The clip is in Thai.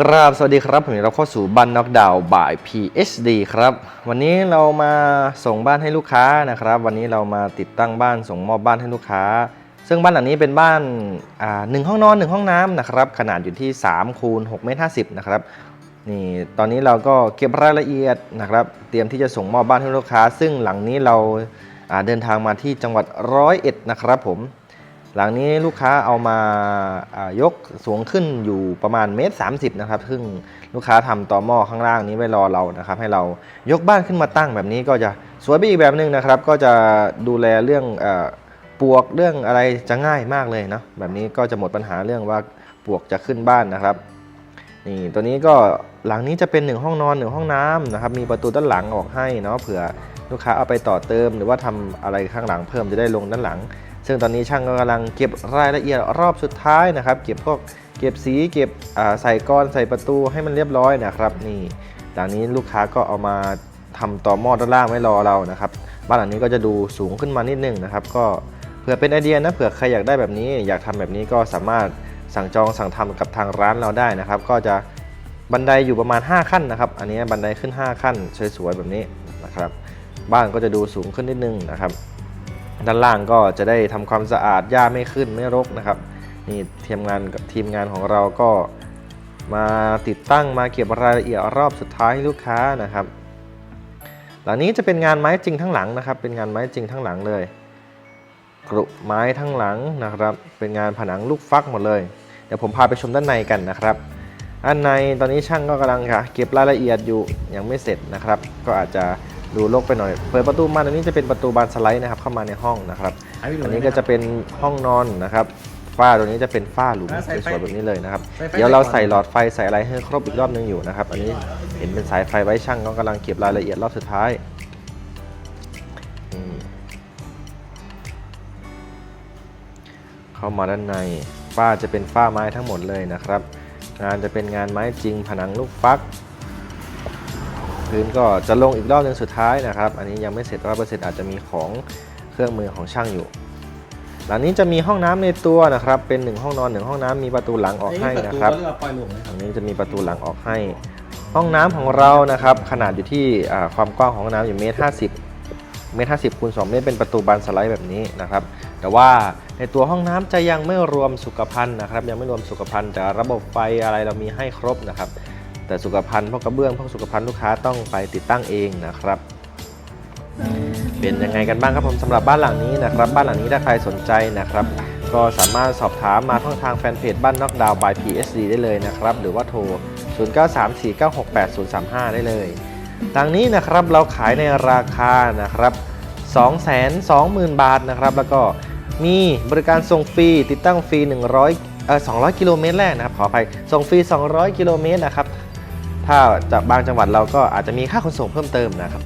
กราบสวัสดีครับ ผมเราเข้าสู่บ้านน็อกดาวน์บ่าย PhD ครับ วันนี้เรามาส่งบ้านให้ลูกค้านะครับ วันนี้เรามาติดตั้งบ้านส่งมอบบ้านให้ลูกค้า ซึ่งบ้านหลังนี้เป็นบ้านหนึ่งห้องนอนหนึ่งห้องน้ำนะครับ ขนาดอยู่ที่3คูณ6เมตร50นะครับนี่ตอนนี้เราก็เก็บรายละเอียดนะครับ เตรียมที่จะส่งมอบบ้านให้ลูกค้า ซึ่งหลังนี้เราเดินทางมาที่จังหวัดร้อยเอ็ดนะครับผม หลังนี้ลูกค้าเอามาายกสูงขึ้นอยู่ประมาณเมตรสานะครับ ซึ่งลูกค้าทำต่อหม้อข้างล่างนี้ไว้รอเรานะครับ ให้เรายกบ้านขึ้นมาตั้งแบบนี้ก็จะสวยไปอีกแบบหนึ่งนะครับ ก็จะดูแลเรื่องอปลวกเรื่องอะไรจะง่ายมากเลยนะแบบนี้ก็จะหมดปัญหาเรื่องว่าปลวกจะขึ้นบ้านนะครับนี่ตัวนี้ก็หลังนี้จะเป็นหนึ่งห้องนอนหนึ่งห้องน้ำนะครับ มีประตูด้านหลังออกให้เนาะเผื่อลูกค้าเอาไปต่อเติม หรือว่าทำอะไรข้างหลังเพิ่มจะได้ลงด้านหลัง ซึ่งตอนนี้ช่างก็กำลังเก็บรายละเอียดรอบสุดท้ายนะครับ เก็บพวกเก็บสีเก็บใส่ก้อนใส่ประตูให้มันเรียบร้อยนะครับนี่หลังนี้ลูกค้าก็เอามาทำต่อหม้อด้านล่างไว้รอเรานะครับบ้านหลังนี้ก็จะดูสูงขึ้นมานิดนึงนะครับ ก็เผื่อเป็นไอเดียนะเผื่อใครอยากได้แบบนี้ อยากทำแบบนี้ก็สามารถสั่งจองสั่งทำกับทางร้านเราได้นะครับ ก็จะบันไดอยู่ประมาณ 5 ขั้นนะครับ อันนี้บันไดขึ้น 5 ขั้นสวยๆแบบนี้นะครับ บ้านก็จะดูสูงขึ้นนิดนึงนะครับ ด้านล่างก็จะได้ทำความสะอาดหญ้าไม่ขึ้นไม่รกนะครับนี่ทีมงานกับทีมงานของเราก็มาติดตั้งมาเก็บรายละเอียดรอบสุดท้ายให้ลูกค้านะครับ หลังนี้จะเป็นงานไม้จริงทั้งหลังนะครับ เป็นงานไม้จริงทั้งหลังเลยกรุไม้ทั้งหลังนะครับ เป็นงานผนังลูกฟักหมดเลย เดี๋ยวผมพาไปชมด้านในกันนะครับด้านในตอนนี้ช่างก็กำลังค่ะเก็บรายละเอียดอยู่ยังไม่เสร็จนะครับ ก็อาจจะ ดูรกไปหน่อย เปิดประตูมาตรงนี้จะเป็นประตูบานสไลด์นะครับเข้ามาในห้องนะครับอันนี้ก็จะเป็นห้องนอนนะครับฝ้าตัวนี้จะเป็นฝ้าหลุมอ่าใส่ไฟสวยๆแบบนี้เลยนะครับใส่ไฟเดี๋ยวเราก่อนใส่หลอดไฟใส่อะไรให้ครบอีกรอบนึงอยู่นะครับ อันนี้เห็นเป็นสายไฟไว้ช่างก็กำลังเก็บรายละเอียดรอบสุดท้ายนี่เข้ามาด้านในฝ้าจะเป็นฝ้าไม้ทั้งหมดเลยนะครับ งานจะเป็นงานไม้จริงผนังลูกฟัก พื้นก็จะลงอีกรอบหนึงสุดท้ายนะครับ อันนี้ยังไม่เสร็จร้อยเปอร์เซ็นต์อาจจะมีของเครื่องมือของช่างอยู่ หลังนี้จะมีห้องน้ำในตัวนะครับ เป็นหนึ่งห้องนอนหนึ่งห้องน้ำมีประตูหลังออกให้นะครับเรียกว่าปล่อยลงนะคตรัรบงนี้จะมีประตูหลังออกให้ ห้องน้ำของเรานะครับ ขนาดอยู่ที่อ่าความกว้างของห้องน้ำอยู่เมตรห้าสิบเมตรห้าสิบคูณสองเมตรเป็นประตูบานสไลด์แบบนี้นะครับ แต่ว่าในตัวห้องน้ำจะยังไม่รวมสุขภัณฑ์นะครับ ยังไม่รวมสุขภัณฑ์แต่ระบบไฟอะไรเรามีให้ครบนะครับ แต่สุขภัณฑ์พวกกระเบื้องพวกสุขภัณฑ์ลูกค้าต้องไปติดตั้งเองนะครับ เป็นยังไงกันบ้างครับผมสำหรับบ้านหลังนี้นะครับ บ้านหลังนี้ถ้าใครสนใจนะครับ ก็สามารถสอบถามมาท่องทางแฟนเพจบ้านนอกดาว by PSD ได้เลยนะครับ หรือว่าโทร 0934968035 ได้เลยทางนี้นะครับเราขายในราคานะครับ220,000 บาทนะครับ แล้วก็มีบริการส่งฟรีติดตั้งฟรี 100เอ่อ200 กิโลเมตรแรกนะครับ ขออภัยส่งฟรี 200 กิโลเมตรนะครับ ถ้าจากบางจังหวัดเราก็อาจจะมีค่าขนส่งเพิ่มเติมนะครับ